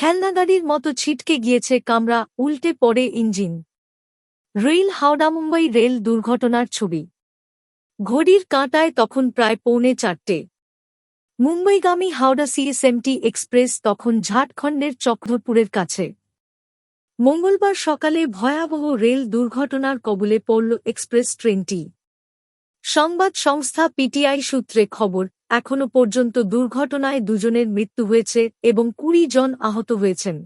খেলনাগাড়ির মতো ছিটকে গিয়েছে কামরা, উল্টে পড়ে engine. Rail Howrah Mumbai rail দুর্ঘটনার ছবি। ঘড়ির কাঁটায় তখন প্রায় পৌনে চারটে। মুম্বইগামী হাওড়া সিএসএমটি এক্সপ্রেস তখন ঝাড়খণ্ডের চক্রপুরের কাছে। মঙ্গলবার সকালে ভয়াবহ রেল দুর্ঘটনার কবলে পড়ল এক্সপ্রেস ট্রেনটি। সংবাদ সংস্থা পিটিআই সূত্রে খবর এখনও পর্যন্ত দুর্ঘটনায় দুজনের মৃত্যু হয়েছে এবং কুড়ি জন আহত হয়েছেন।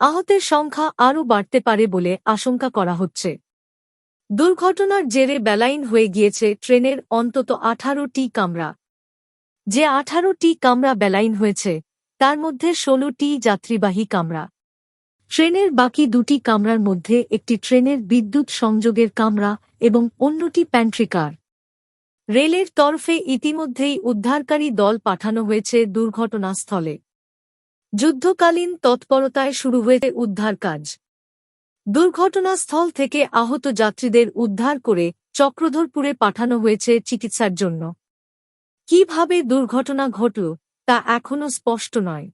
আহতের সংখ্যা আরও বাড়তে পারে বলে আশঙ্কা করা হচ্ছে। দুর্ঘটনার জেরে বেলাইন হয়ে গিয়েছে ট্রেনের অন্তত আঠারোটি কামরা। যে আঠারোটি কামরা বেলাইন হয়েছে, তার মধ্যে ষোলোটি যাত্রীবাহী কামরা। ট্রেনের বাকি দুটি কামরার মধ্যে একটি ট্রেনের বিদ্যুৎ সংযোগের কামরা এবং অন্যটি প্যান্ট্রি কার রেলের তরফে ইতিমধ্যেই উদ্ধারকারী দল পাঠানো হয়েছে দুর্ঘটনাস্থলে। যুদ্ধকালীন তৎপরতায় শুরু হয়েছে উদ্ধার কাজ। দুর্ঘটনাস্থল থেকে আহত যাত্রীদের উদ্ধার করে চক্রধরপুরে পাঠানো হয়েছে চিকিৎসার জন্য। কীভাবে দুর্ঘটনা ঘটল, তা এখনও স্পষ্ট নয়।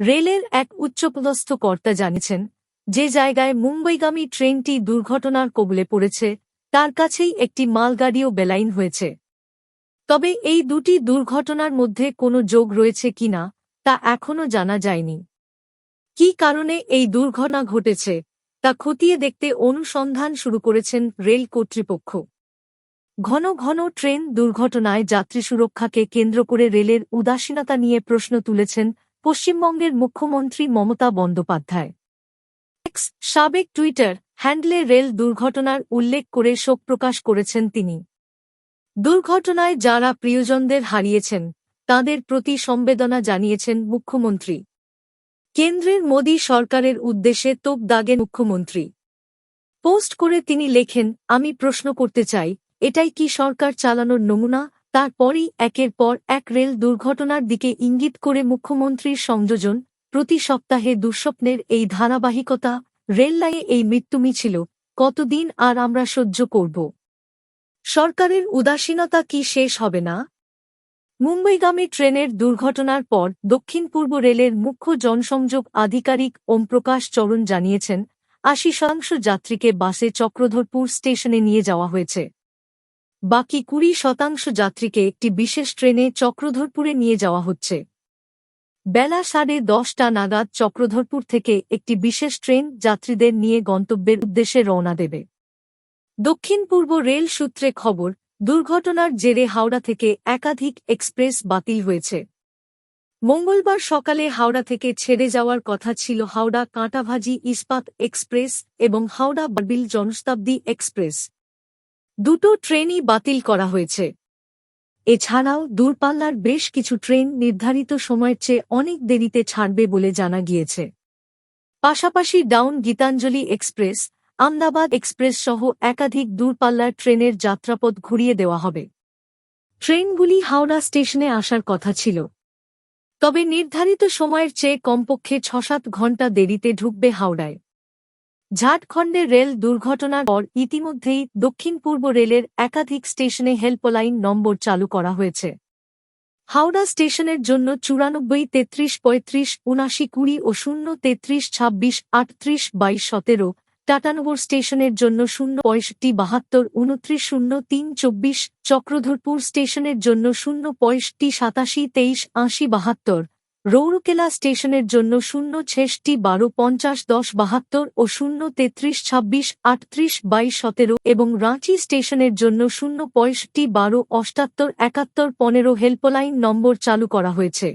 রেলের এক উচ্চপদস্থ কর্তা জানিয়েছেন, যে জায়গায় মুম্বইগামী ট্রেনটি দুর্ঘটনার কবলে পড়েছে তার কাছেই একটি মালগাড়িও বেলাইন হয়েছে। তবে এই দুটি দুর্ঘটনার মধ্যে কোনো যোগ রয়েছে কিনা তা এখনও জানা যায়নি। কি কারণে এই দুর্ঘটনা ঘটেছে, তা খতিয়ে দেখতে অনুসন্ধান শুরু করেছেন রেল কর্তৃপক্ষ। ঘন ঘন ট্রেন দুর্ঘটনায় যাত্রী সুরক্ষাকে কেন্দ্র করে রেলের উদাসীনতা নিয়ে প্রশ্ন তুলেছেন পশ্চিমবঙ্গের মুখ্যমন্ত্রী মমতা বন্দ্যোপাধ্যায়। সাবেক টুইটার হ্যান্ডলে রেল দুর্ঘটনার উল্লেখ করে শোক প্রকাশ করেছেন তিনি। দুর্ঘটনায় যারা প্রিয়জনদের হারিয়েছেন, তাদের প্রতি সম্বেদনা জানিয়েছেন মুখ্যমন্ত্রী। কেন্দ্রের মোদী সরকারের উদ্দেশ্যে তোপ দাগেন মুখ্যমন্ত্রী। পোস্ট করে তিনি লেখেন, আমি প্রশ্ন করতে চাই, এটাই কি সরকার চালানোর নমুনা? তারপরই একের পর এক রেল দুর্ঘটনার দিকে ইঙ্গিত করে মুখ্যমন্ত্রীর সংযোজন প্রতি সপ্তাহে দুঃস্বপ্নের এই ধারাবাহিকতা রেললাইনে এই মৃত্যু মিছিল কতদিন আর আমরা সহ্য করব? সরকারের উদাসীনতা কি শেষ হবে না? মুম্বইগামী ট্রেনের দুর্ঘটনার পর দক্ষিণ পূর্ব রেলের মুখ্য জনসংযোগ আধিকারিক ওমপ্রকাশ চরণ জানিয়েছেন, আশি শতাংশ যাত্রীকে বাসে চক্রধরপুর স্টেশনে নিয়ে যাওয়া হয়েছে। বাকি কুড়ি শতাংশ যাত্রীকে একটি বিশেষ ট্রেনে চক্রধরপুরে নিয়ে যাওয়া হচ্ছে। বেলা সাড়ে দশটা নাগাদ চক্রধরপুর থেকে একটি বিশেষ ট্রেন যাত্রীদের নিয়ে গন্তব্যের উদ্দেশ্যে রওনা দেবে। দক্ষিণ পূর্ব রেল সূত্রে খবর, দুর্ঘটনার জেরে হাওড়া থেকে একাধিক এক্সপ্রেস বাতিল হয়েছে। মঙ্গলবার সকালে হাওড়া থেকে ছেড়ে যাওয়ার কথা ছিল হাওড়া কাঁটাভাজি ইস্পাত এক্সপ্রেস এবং হাওড়া বারবিল জনশতাব্দী এক্সপ্রেস। দুটো ট্রেনই বাতিল করা হয়েছে। এছাড়াও দূরপাল্লার বেশ কিছু ট্রেন নির্ধারিত সময়ের চেয়ে অনেক দেরিতে ছাড়বে বলে জানা গিয়েছে। পাশাপাশি down Gitanjali express, Ahmedabad express সহ একাধিক দূরপাল্লার ট্রেনের যাত্রাপথ ঘুরিয়ে দেওয়া হবে। ট্রেনগুলি হাওড়া স্টেশনে আসার কথা ছিল। তবে নির্ধারিত সময়ের চেয়ে কমপক্ষে ছ সাত ঘণ্টা দেরিতে ঢুকবে হাওড়ায়। ঝাড়খণ্ডের রেল দুর্ঘটনার পর ইতিমধ্যেই দক্ষিণ পূর্ব রেলের একাধিক স্টেশনে হেল্পলাইন নম্বর চালু করা হয়েছে। হাওড়া স্টেশনের জন্য চুরানব্বই, তেত্রিশ, পঁয়ত্রিশ উনাশি কুড়ি ও শূন্য, তেত্রিশ, ছাব্বিশ, আটত্রিশ, বাইশ, সতেরো টাটানগর স্টেশনের জন্য শূন্য পঁয়ষট্টি, বাহাত্তর, উনত্রিশ, শূন্য, তিন, চব্বিশ, চক্রধরপুর স্টেশনের জন্য শূন্য পঁয়ষট্টি, সাতাশি, তেইশ, আশি, বাহাত্তর রৌরকেলা স্টেশনের জন্য শূন্য ছেষট্টি বারো পঞ্চাশ দশ বাহাত্তর ও শূন্য তেত্রিশ ছাব্বিশ আটত্রিশ বাইশ সতেরো এবং রাঁচি স্টেশনের জন্য শূন্য পঁয়ষট্টি বারো অষ্টাত্তর একাত্তর পনেরো হেল্পলাইন নম্বর চালু করা হয়েছে।